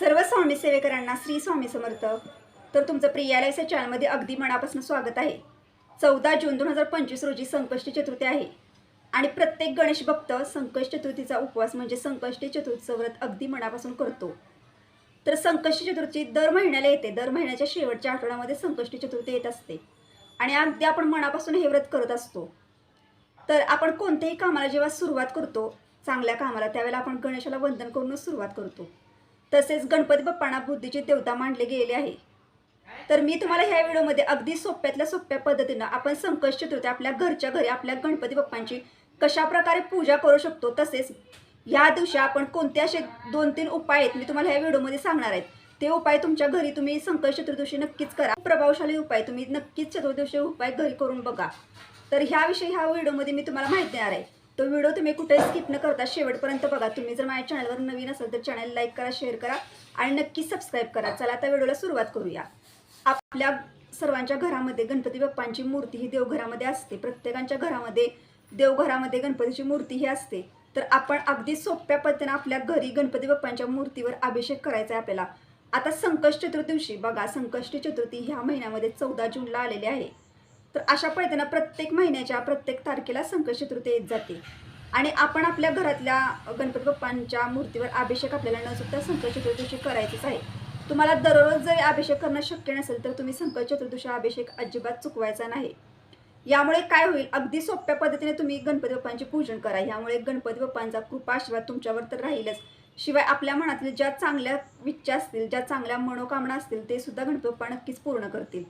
सर्व स्वामी सेवेकरांना श्री स्वामी समर्थ. तर तुमचं प्रियालयस चॅनलमध्ये अगदी मनापासून स्वागत आहे. चौदा जून दोन हजार पंचवीस रोजी संकष्टी चतुर्थी आहे. आणि प्रत्येक गणेश भक्त संकष्ट चतुर्थीचा उपवास म्हणजे संकष्टी चतुर्थीचं व्रत अगदी मनापासून करतो. तर संकष्टी चतुर्थी दर महिन्याला येते. दर महिन्याच्या शेवटच्या आठवड्यामध्ये संकष्टी चतुर्थी येत असते. आणि अगदी आपण मनापासून हे व्रत करत असतो. तर आपण कोणत्याही कामाला जेव्हा सुरुवात करतो चांगल्या कामाला त्यावेळेला आपण गणेशाला वंदन करूनच सुरुवात करतो. तसेच गणपती बाप्पांना बुद्धीची देवता मानले गेले आहे. तर मी तुम्हाला ह्या व्हिडिओमध्ये अगदी सोप्यातल्या सोप्या पद्धतीनं आपण संकष्ट चतुर्थी आपल्या घरच्या घरी आपल्या गणपती बाप्पांची कशा प्रकारे पूजा करू शकतो तसेच या दिवशी आपण कोणते असे दोन तीन उपाय आहेत मी तुम्हाला ह्या व्हिडिओमध्ये सांगणार आहेत ते उपाय तुमच्या घरी तुम्ही संकष्ट चतुर्दशी नक्कीच करा. प्रभावशाली उपाय तुम्ही नक्कीच चतुर्दशी उपाय घरी करून बघा. तर ह्याविषयी ह्या व्हिडिओमध्ये मी तुम्हाला माहिती देणार आहे. तो व्हिडिओ तुम्ही कुठे स्किप न करता शेवटपर्यंत बघा. तुम्ही जर माझ्या चॅनलवर नवीन असाल तर चॅनल लाईक करा शेअर करा आणि नक्की सबस्क्राईब करा. चला आता व्हिडिओला सुरुवात करूया. आपल्या सर्वांच्या घरामध्ये गणपती बाप्पांची मूर्ती ही देवघरामध्ये असते. प्रत्येकांच्या घरामध्ये देवघरामध्ये गणपतीची मूर्ती ही असते. तर आपण अगदी सोप्या पद्धतीने आपल्या घरी गणपती बाप्पांच्या मूर्तीवर अभिषेक करायचा आहे आपल्याला. आता संकष्ट चतुर्थी दिवशी बघा संकष्ट चतुर्थी ह्या महिन्यामध्ये चौदा जूनला आलेली आहे. तर अशा पद्धतीनं प्रत्येक महिन्याच्या प्रत्येक तारखेला संकट चतुर्थी येत जाते. आणि आपण आपल्या घरातल्या गणपती बाप्पांच्या मूर्तीवर अभिषेक आपल्याला न चुकता संकट चतुर्दशी करायचंच आहे. तुम्हाला दररोज जरी अभिषेक करणं शक्य नसेल तर तुम्ही संकट चतुर्दशी अभिषेक अजिबात चुकवायचा नाही. यामुळे काय होईल? अगदी सोप्या पद्धतीने तुम्ही गणपती बाप्पांचे पूजन करा. यामुळे गणपती बाप्पांचा कृपा आशीर्वाद तुमच्यावर तर राहीलच. शिवाय आपल्या मनातील ज्या चांगल्या इच्छा असतील ज्या चांगल्या मनोकामना असतील ते सुद्धा गणपती बाप्पा नक्कीच पूर्ण करतील.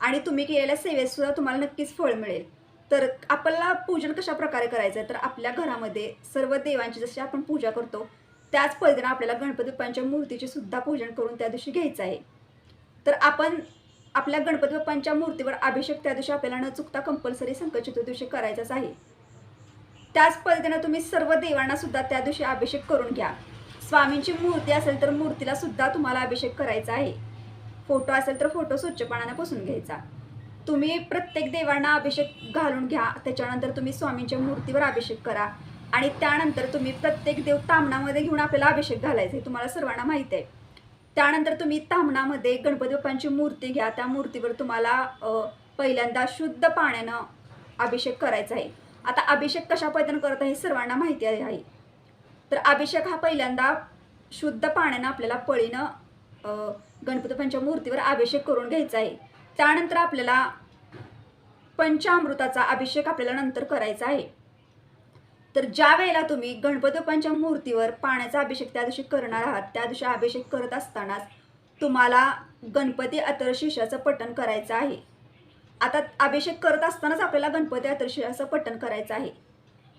आणि तुम्ही केलेल्या सेवेतसुद्धा तुम्हाला नक्कीच फळ मिळेल. तर आपल्याला पूजन कशा प्रकारे करायचं आहे तर आपल्या घरामध्ये सर्व देवांची जशी आपण पूजा करतो त्याच पद्धतीनं आपल्याला गणपती बाप्पांच्या मूर्तीचे सुद्धा पूजन करून त्या दिवशी घ्यायचं आहे. तर आपण आपल्या गणपती बाप्पांच्या मूर्तीवर अभिषेक त्या दिवशी आपल्याला न चुकता कंपल्सरी संकट चतुर्दिवशी करायचाच आहे. त्याच पद्धतीनं तुम्ही सर्व देवांना सुद्धा त्या दिवशी अभिषेक करून घ्या. स्वामींची मूर्ती असेल तर मूर्तीला सुद्धा तुम्हाला अभिषेक करायचा आहे. फोटो असेल तर फोटो स्वच्छपणाने पुसून घ्यायचा. तुम्ही प्रत्येक देवांना अभिषेक घालून घ्या. त्याच्यानंतर तुम्ही स्वामींच्या मूर्तीवर अभिषेक करा. आणि त्यानंतर तुम्ही प्रत्येक देव तामणामध्ये घेऊन आपल्याला अभिषेक घालायचा हे तुम्हाला सर्वांना माहीत आहे. त्यानंतर तुम्ही तामणामध्ये गणपती बाप्पांची मूर्ती घ्या. त्या मूर्तीवर तुम्हाला पहिल्यांदा शुद्ध पाण्यानं अभिषेक करायचा आहे. आता अभिषेक कशा पद्धतीनं करत आहे हे सर्वांना माहिती आहे. तर अभिषेक हा पहिल्यांदा शुद्ध पाण्यानं आपल्याला पळीनं गणपतीपांच्या मूर्तीवर अभिषेक करून घ्यायचा आहे. त्यानंतर आपल्याला पंचामृताचा अभिषेक आपल्याला नंतर करायचा आहे. तर ज्या वेळेला तुम्ही गणपती मूर्तीवर पाण्याचा अभिषेक त्या दिवशी करणार आहात त्या दिवशी अभिषेक करत असतानाच तुम्हाला गणपती अतरशिषाचं पठण करायचं आहे. आता अभिषेक करत असतानाच आपल्याला गणपती अतरशिषाचं पठण करायचं आहे.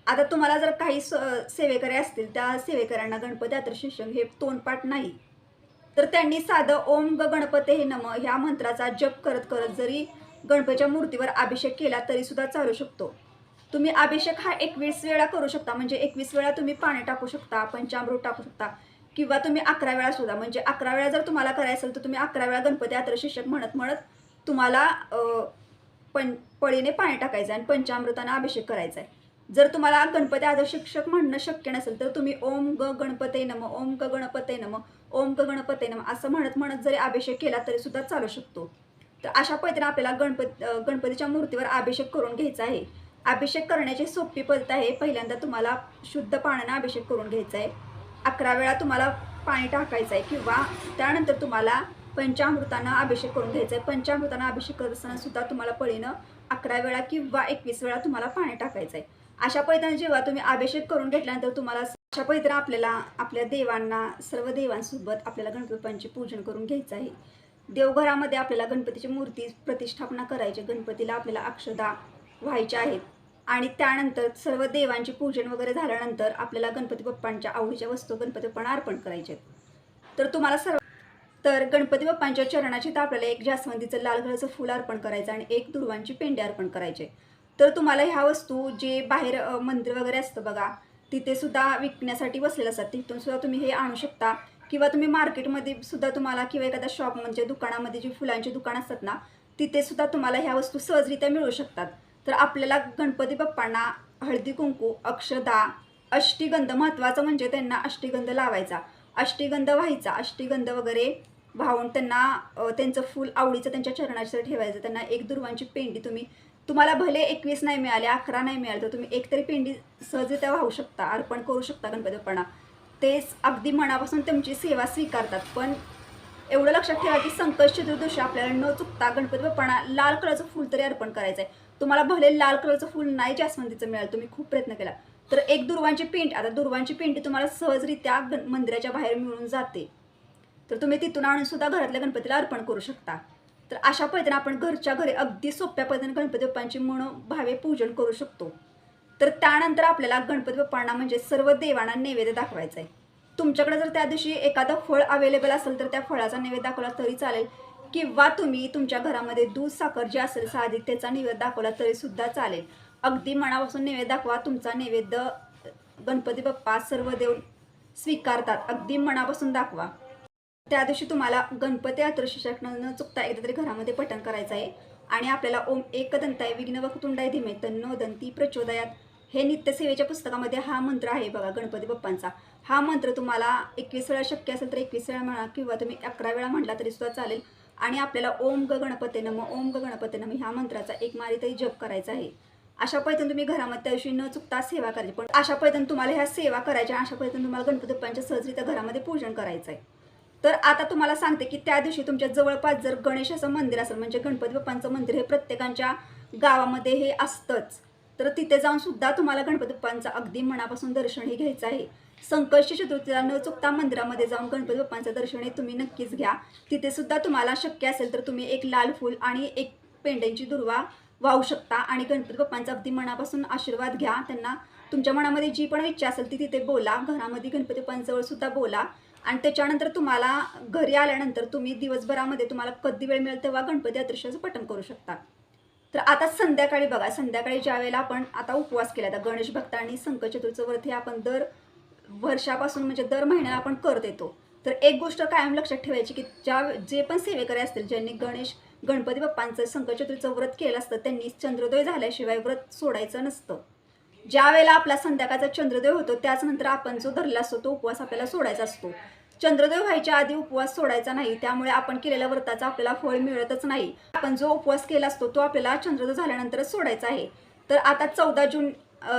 आता तुम्हाला जर काही स सेवेकरी असतील त्या सेवेकऱ्यांना गणपती अतरशिष हे तोंडपाठ नाही. तर त्यांनी साधं ओम ग गणपते हे नम ह्या मंत्राचा जप करत करत जरी गणपतीच्या मूर्तीवर अभिषेक केला तरी सुद्धा चालू शकतो. तुम्ही अभिषेक हा एकवीस वेळा करू शकता म्हणजे एकवीस वेळा तुम्ही पाणी टाकू शकता पंचामृत टाकू शकता किंवा तुम्ही अकरा वेळा सुद्धा म्हणजे अकरा वेळा जर तुम्हाला करायचं असेल तर तुम्ही अकरा वेळा गणपती आत्र शिक्षक म्हणत म्हणत तुम्हाला पण पळीने पाणी टाकायचं आहे आणि पंचामृतानं अभिषेक करायचा आहे. जर तुम्हाला गणपती आदर शिक्षक म्हणणं शक्य नसेल तर तुम्ही ओम ग गणपते नम ओम ग गणपते नम ओम ग गणपते नम असं म्हणत म्हणत जरी अभिषेक केला तरी सुद्धा चालू शकतो. तर अशा पद्धतीने आपल्याला गणपती गणपतीच्या मूर्तीवर अभिषेक करून घ्यायचा आहे. अभिषेक करण्याची सोपी पद्धत आहे. पहिल्यांदा तुम्हाला शुद्ध पाण्यानं अभिषेक करून घ्यायचा आहे. अकरा वेळा तुम्हाला पाणी टाकायचं आहे किंवा त्यानंतर तुम्हाला पंचामृतानं अभिषेक करून घ्यायचा आहे. पंचामृतांना अभिषेक करत असताना सुद्धा तुम्हाला पळीनं अकरा वेळा किंवा एकवीस वेळा तुम्हाला पाणी टाकायचं आहे. अशा पद्धतीने जेव्हा तुम्ही अभिषेक करून घेतल्यानंतर तुम्हाला अशा पैत्र आपल्याला आपल्या देवांना सर्व देवांसोबत आपल्याला गणपतींचे पूजन करून घ्यायचं आहे. देवघरामध्ये आपल्याला गणपतीची मूर्ती प्रतिष्ठापना करायची गणपतीला आपल्याला अक्षदा व्हायच्या आहेत. आणि त्यानंतर सर्व देवांचे पूजन वगैरे झाल्यानंतर आपल्याला गणपती बाप्पांच्या आवडीच्या वस्तू गणपती बाप्पांना अर्पण करायचे तर तुम्हाला सर्व तर गणपती बाप्पांच्या चरणाची तर आपल्याला एक जास्वंदीचं लाल कलरचं फुल अर्पण करायचं आणि एक दुर्वांची पेंडे अर्पण करायचे तर तुम्हाला ह्या वस्तू जे बाहेर मंदिर वगैरे असतं बघा तिथे सुद्धा विकण्यासाठी बसलेलं असतात. तिथून सुद्धा तुम्ही हे आणू शकता. किंवा तुम्ही मार्केटमध्ये सुद्धा तुम्हाला किंवा एखाद्या शॉप म्हणजे दुकानामध्ये जी फुलांची दुकान असतात ना तिथे सुद्धा तुम्हाला ह्या वस्तू सहजरित्या मिळू शकतात. तर आपल्याला गणपती बाप्पांना हळदी कुंकू अक्षदा अष्टीगंध महत्त्वाचं म्हणजे त्यांना अष्टीगंध लावायचा. अष्टीगंध व्हायचा अष्टीगंध वगैरे वाहून त्यांना त्यांचं फूल आवडीचं त्यांच्या चरणाचं ठेवायचं. त्यांना एक दुर्वांची पेंडी तुम्ही तुम्हाला भले एकवीस नाही मिळाले अकरा नाही मिळाले तर तुम्ही एक तरी पेंडी सहजरित्या वाहू शकता अर्पण करू शकता गणपती बाप्पांना तेच अगदी मनापासून तुमची सेवा स्वीकारतात. पण एवढं लक्षात ठेवा की संकट चतुर्दशी आपल्याला न चुकता गणपती बाप्पांना लाल कलरचं फूल तरी अर्पण करायचं आहे तुम्हाला भले लाल कलरचं फूल नाही जास्वंदीचं मिळालं तुम्ही खूप प्रयत्न केला. तर एक दुर्वांची पेंट आता दुर्वांची पेंटी तुम्हाला सहजरित्या मंदिराच्या बाहेर मिळून जाते. तर तुम्ही तिथून आणून सुद्धा घरातल्या गणपतीला अर्पण करू शकता. तर अशा पद्धतीने आपण घरच्या घरी अगदी सोप्या पद्धतीने गणपती बाप्पांची मनोभावे पूजन करू शकतो. तर त्यानंतर आपल्याला गणपती बाप्पांना म्हणजे सर्व देवांना नैवेद्य दाखवायचा आहे तुमच्याकडे जर त्या दिवशी एखादं फळ अवेलेबल असेल तर त्या फळाचा नैवेद्य दाखवला तरी चालेल. किंवा तुम्ही तुमच्या घरामध्ये दूध साखर जे असेल साधी त्याचा नैवेद्य दाखवला तरी सुद्धा चालेल. अगदी मनापासून नैवेद्य दाखवा तुमचा नैवेद्य गणपती बाप्पा सर्व देव स्वीकारतात. अगदी मनापासून दाखवा. त्या दिवशी तुम्हाला गणपती अतृश्य न चुकता एकदा तरी घरामध्ये पठण करायचं आहे. आणि आपल्याला ओम एकदंताय विघ्न वक्तुंडाय धीमे तन्नो दंती प्रचोदयात. हे नित्यसेवेच्या पुस्तकामध्ये हा मंत्र आहे बघा गणपती बाप्पांचा. हा मंत्र तुम्हाला एकवीस वेळा शक्य असेल तर एकवीस वेळा म्हणा किंवा तुम्ही अकरा वेळा म्हटला तरी सुद्धा चालेल. आणि आपल्याला ओम ग गणपते नम ओम ग गणपते नम ह्या मंत्राचा एक मारी तरी जप करायचा आहे. अशा पैठण तुम्ही घरामध्ये त्या दिवशी न चुकता सेवा करायची. पण अशा पैठण तुम्हाला ह्या सेवा करायच्या अशा पैठण तुम्हाला गणपती बाप्पांच्या सहजरित्या घरामध्ये पूजन करायचं आहे तर आता तुम्हाला सांगते की त्या दिवशी तुमच्या जवळपास जर गणेशाचं मंदिर असेल म्हणजे गणपती बाप्पांचं मंदिर हे प्रत्येकांच्या गावामध्ये हे असतंच. तर तिथे जाऊन सुद्धा तुम्हाला गणपती बाप्पांचं अगदी मनापासून दर्शनही घ्यायचं आहे. संकष्टी चतुर्थीला न चुकता मंदिरामध्ये जाऊन गणपती बाप्पांचं दर्शन हे तुम्ही नक्कीच घ्या. तिथे सुद्धा तुम्हाला शक्य असेल तर तुम्ही एक लाल फूल आणि एक पेंड्यांची दुर्वा वाहू शकता आणि गणपती बाप्पांचा अगदी मनापासून आशीर्वाद घ्या. त्यांना तुमच्या मनामध्ये जी पण इच्छा असेल ती तिथे बोला. घरामध्ये गणपती बाप्पांजवळ सुद्धा बोला. आणि त्याच्यानंतर तुम्हाला घरी आल्यानंतर तुम्ही दिवसभरामध्ये तुम्हाला कधी वेळ मिळेल तेव्हा गणपती अदृश्याचं पठण करू शकता. तर आता संध्याकाळी बघा संध्याकाळी ज्या वेळेला आपण आता उपवास केला तर गणेश भक्तांनी संक चतुर्थीचं व्रत हे आपण दर वर्षापासून म्हणजे दर महिन्याला आपण करत येतो. तर एक गोष्ट कायम लक्षात ठेवायची की ज्या जे पण सेवेकरी असतील ज्यांनी गणेश गणपती बाप्पांचं संकचतुर्थीचं व्रत केलं असतं त्यांनी चंद्रोदय झाल्याशिवाय व्रत सोडायचं नसतं. ज्या वेळेला आपला संध्याकाळचा चंद्रदेव होतो त्याचनंतर आपण जो धरला असतो तो उपवास आपल्याला सोडायचा असतो. चंद्रदेव व्हायच्या आधी उपवास सोडायचा नाही त्यामुळे आपण केलेल्या व्रताचा आपल्याला फळ मिळतच नाही. आपण जो उपवास केला असतो तो आपल्याला चंद्रोदय झाल्यानंतरच सोडायचा आहे. तर आता चौदा जून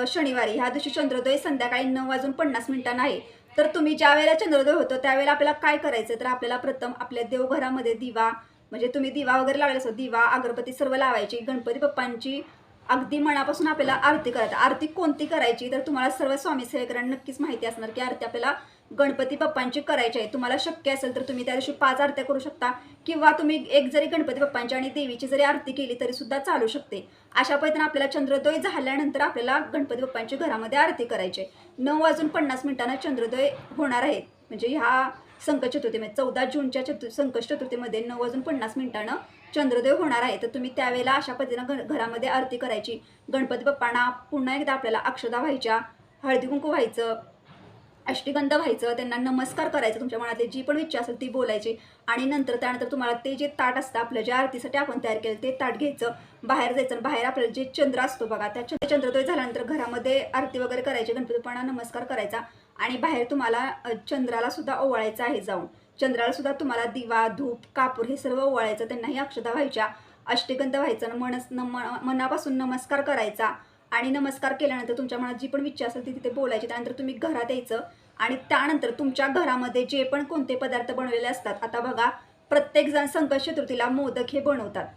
शनिवारी ह्या दिवशी चंद्रोदय संध्याकाळी नऊ वाजून पन्नास मिनिटांना आहे. तर तुम्ही ज्या वेळेला चंद्रोदय होतो त्यावेळेला आपल्याला काय करायचं? तर आपल्याला प्रथम आपल्या देवघरामध्ये दिवा म्हणजे तुम्ही दिवा वगैरे लावलेला असतो दिवा अगरबत्ती सर्व लावायची गणपती बाप्पांची अगदी मनापासून आपल्याला आरती करायची. आरती कोणती करायची? तर तुम्हाला सर्व स्वामी सेवेकरांना नक्कीच माहिती असणार की आरती आपल्याला गणपती बाप्पांची करायची आहे. तुम्हाला शक्य असेल तर तुम्ही त्या दिवशी पाच आरत्या करू शकता. किंवा तुम्ही एक जरी गणपती बाप्पांची आणि देवीची जरी आरती केली तरी सुद्धा चालू शकते. अशा पद्धतीनं आपल्याला चंद्रोदय झाल्यानंतर आपल्याला गणपती बाप्पांची घरामध्ये आरती करायची आहे. नऊ वाजून पन्नास मिनिटांना चंद्रोदय होणार आहे. म्हणजे ह्या संकट चतुर्थीमध्ये चौदा जूनच्या चतु संकट चतुर्थीमध्ये नऊ वाजून पन्नास मिनिटानं चंद्रदेव होणार आहे तर तुम्ही त्यावेळेला अशा पद्धतीनं घ घरामध्ये आरती करायची. गणपती बाप्पांना पुन्हा एकदा आपल्याला अक्षदा व्हायच्या हळदी कुंकू व्हायचं अष्टीगंध व्हायचं त्यांना नमस्कार करायचं तुमच्या मनातली जी पण इच्छा असेल ती बोलायची. आणि नंतर त्यानंतर तुम्हाला ते जे ताट असतं आपलं ज्या आरतीसाठी आपण तयार केलं ते ताट घ्यायचं बाहेर जायचं. आणि बाहेर आपल्याला जे चंद्र असतो बघा त्या चंद्र चंद्रोदय झाल्यानंतर घरामध्ये आरती वगैरे करायची गणपतीपणा नमस्कार करायचा. आणि बाहेर तुम्हाला चंद्राला सुद्धा ओवाळायचं आहे जाऊन. चंद्राला सुद्धा तुम्हाला दिवा धूप कापूर हे सर्व ओवाळायचं त्यांनाही अक्षता व्हायच्या. अष्टगंध व्हायचं मनस नम मनापासून नमस्कार करायचा. आणि नमस्कार केल्यानंतर तुमच्या मनात जी पण इच्छा असेल ती तिथे बोलायची. त्यानंतर तुम्ही घरात यायचं. आणि त्यानंतर तुमच्या घरामध्ये जे पण कोणते पदार्थ बनवलेले असतात आता बघा प्रत्येकजण संकट चतुर्थीला मोदक हे बनवतात.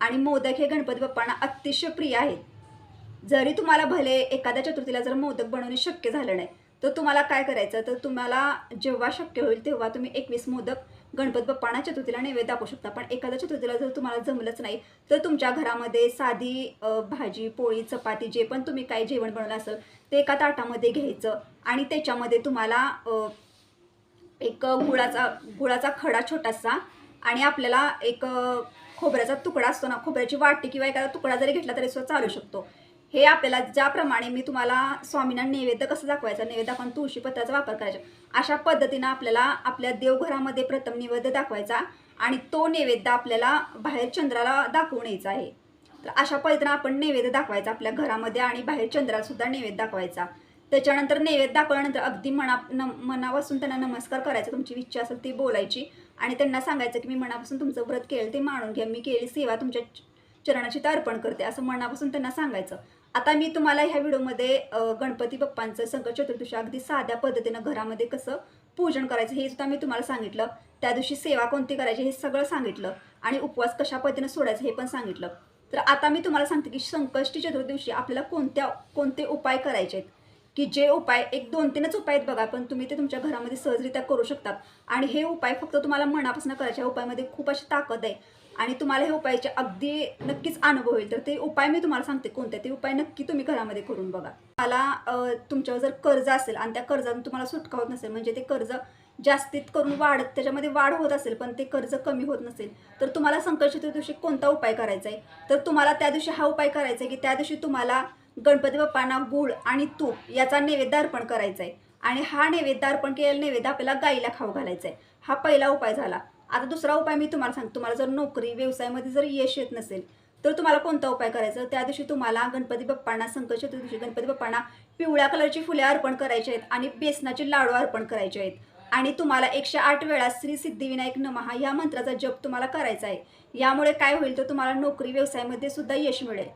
आणि मोदक हे गणपती बाप्पांना अतिशय प्रिय आहेत. जरी तुम्हाला भले एखाद्या चतुर्थीला जर मोदक बनवणे शक्य झालं नाही तर तुम्हाला काय करायचं? तर तुम्हाला जेव्हा शक्य होईल तेव्हा तुम्ही एकवीस मोदक गणपती बाप्पांना चतुर्थीला नैवेद्य दाखवू शकता. पण एखाद्या चतुर्थीला जर तुम्हाला जमलंच नाही तर तुमच्या घरामध्ये साधी भाजी पोळी चपाती जे पण तुम्ही काय जेवण बनवलं असेल ते एका ताटामध्ये घ्यायचं आणि त्याच्यामध्ये तुम्हाला एक गुळाचा गुळाचा खडा छोटासा आणि आपल्याला एक खोबऱ्याचा तुकडा असतो ना खोबऱ्याची वाटी किंवा एखादा तुकडा जरी घेतला तरी सुद्धा चालू शकतो. हे आपल्याला ज्याप्रमाणे मी तुम्हाला स्वामींना नैवेद्य कसं दाखवायचं नैवेद्य आपण तुळशीपत्राचा वापर करायचा. अशा पद्धतीनं आपल्याला आपल्या देवघरामध्ये प्रथम नैवेद्य दाखवायचा आणि तो नैवेद्य आपल्याला बाहेर चंद्राला दाखवून यायचा आहे. तर अशा पद्धतीनं आपण नैवेद्य दाखवायचा आपल्या घरामध्ये आणि बाहेर चंद्राला सुद्धा नैवेद्य दाखवायचा. त्याच्यानंतर नैवेद्य दाखवल्यानंतर अगदी मना न मनापासून त्यांना नमस्कार करायचा तुमची इच्छा असेल ती बोलायची आणि त्यांना सांगायचं की मी मनापासून तुमचं व्रत केलं ते मानून घ्या मी केली सेवा तुमच्या च- चरणाची अर्पण करते असं मनापासून त्यांना सांगायचं. आता मी तुम्हाला ह्या व्हिडिओमध्ये गणपती बाप्पांचं संकट चतुर्दशी अगदी साध्या पद्धतीनं घरामध्ये कसं पूजन करायचं हे सुद्धा मी तुम्हाला सांगितलं. त्या दिवशी सेवा कोणती करायची हे सगळं सांगितलं आणि उपवास कशा पद्धतीनं सोडायचं हे पण सांगितलं. तर आता मी तुम्हाला सांगते की संकष्टी चतुर्दिवशी आपल्याला कोणत्या कोणते उपाय करायचे आहेत? की जे उपाय एक दोन तीनच उपाय आहेत बघा पण तुम्ही ते तुमच्या घरामध्ये सहजरित्या करू शकता. आणि हे उपाय फक्त तुम्हाला मनापासून करायचे उपायामध्ये खूप अशी ताकद आहे. आणि तुम्हाला हे उपायाचे अगदी नक्कीच अनुभव होईल तर ते उपाय मी तुम्हाला सांगते. कोणते? ते उपाय नक्की तुम्ही घरामध्ये करून बघा. मला तुमच्यावर जर कर्ज असेल आणि त्या कर्जातून तुम्हाला सुटका होत नसेल म्हणजे ते कर्ज जास्तीत करून वाढत त्याच्यामध्ये वाढ होत असेल पण ते कर्ज कमी होत नसेल तर तुम्हाला संकट दिवशी कोणता उपाय करायचा आहे? तर तुम्हाला त्या दिवशी हा उपाय करायचा आहे की त्या दिवशी तुम्हाला गणपती बाप्पांना गुळ आणि तूप याचा नैवेद्य अर्पण करायचा आहे. आणि हा नैवेद्य अर्पण केलेला नैवेद्य आपल्याला गाईला खाऊ घालायचा आहे. हा पहिला उपाय झाला. आता दुसरा उपाय मी तुम्हाला सांगतो. तुम्हाला जर नोकरी व्यवसायामध्ये जर यश येत नसेल तर तुम्हाला कोणता उपाय करायचा? त्या दिवशी तुम्हाला गणपती बाप्पांना संकट चतुर्दशी गणपती बाप्पांना पिवळ्या कलरची फुले अर्पण करायची आहेत आणि बेसनाचे लाडू अर्पण करायचे आहेत. आणि तुम्हाला एकशे आठ वेळा श्री सिद्धिविनायक नमहा या मंत्राचा जप तुम्हाला करायचा आहे. यामुळे काय होईल? तर तुम्हाला नोकरी व्यवसायामध्ये सुद्धा यश मिळेल.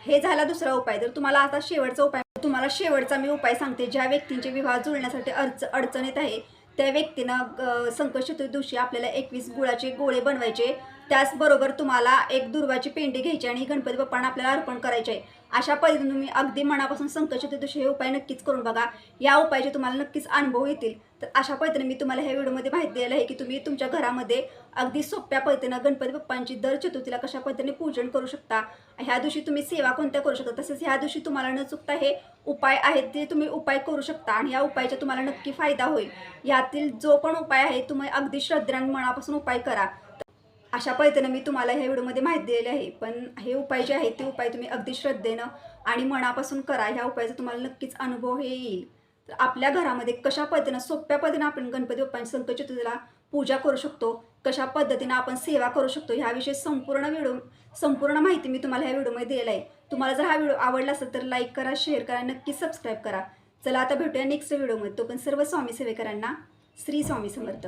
हे झाला दुसरा उपाय. तर तुम्हाला आता शेवटचा उपाय तुम्हाला शेवटचा मी उपाय सांगते. ज्या व्यक्तींचे विवाह जुळण्यासाठी अडच अडचण येत आहे त्या व्यक्तीनं संकट चतुर्दिवशी आपल्याला एकवीस गुळाचे गोळे बनवायचे. त्याचबरोबर तुम्हाला एक दुर्वाची पेंडी घ्यायची आणि गणपती बाप्पांना आपल्याला अर्पण करायचे आहे. अशा पद्धतीने तुम्ही अगदी मनापासून संकट चतुर्दशी हे उपाय नक्कीच करून बघा. या उपायाचे तुम्हाला नक्कीच अनुभव येतील. तर अशा पद्धतीने मी तुम्हाला ह्या व्हिडिओमध्ये माहिती दिलेली आहे की तुम्ही तुमच्या घरामध्ये अगदी सोप्या पद्धतीनं गणपती बाप्पांची दर चतुर्थीला कशा पद्धतीने पूजन करू शकता? ह्या दिवशी तुम्ही सेवा कोणत्या करू शकता? तसेच ह्या दिवशी तुम्हाला न चुकता हे उपाय आहेत ते तुम्ही उपाय करू शकता आणि या उपायाचा तुम्हाला नक्की फायदा होईल. यातील जो पण उपाय आहे तुम्ही अगदी श्रद्धेने मनापासून उपाय करा. अशा पद्धतीनं मी तुम्हाला ह्या व्हिडिओमध्ये माहिती दिलेली आहे. पण हे उपाय जे आहेत ते उपाय तुम्ही अगदी श्रद्धेनं आणि मनापासून करा. ह्या उपायाचा तुम्हाला नक्कीच अनुभव हे येईल. तर आपल्या घरामध्ये कशा पद्धतीनं सोप्या पद्धतीनं आपण गणपती बाप्पांची संकट चतुर्थीला पूजा करू शकतो कशा पद्धतीनं आपण सेवा करू शकतो ह्याविषयी संपूर्ण व्हिडिओ संपूर्ण माहिती मी तुम्हाला ह्या व्हिडिओमध्ये दिलेला आहे. तुम्हाला जर हा व्हिडिओ आवडला असेल तर लाईक करा शेअर करा नक्की सबस्क्राईब करा. चला आता भेटूया नेक्स्ट व्हिडिओमध्ये. तो पण सर्व स्वामी सेवेकरांना श्री स्वामी समर्थ.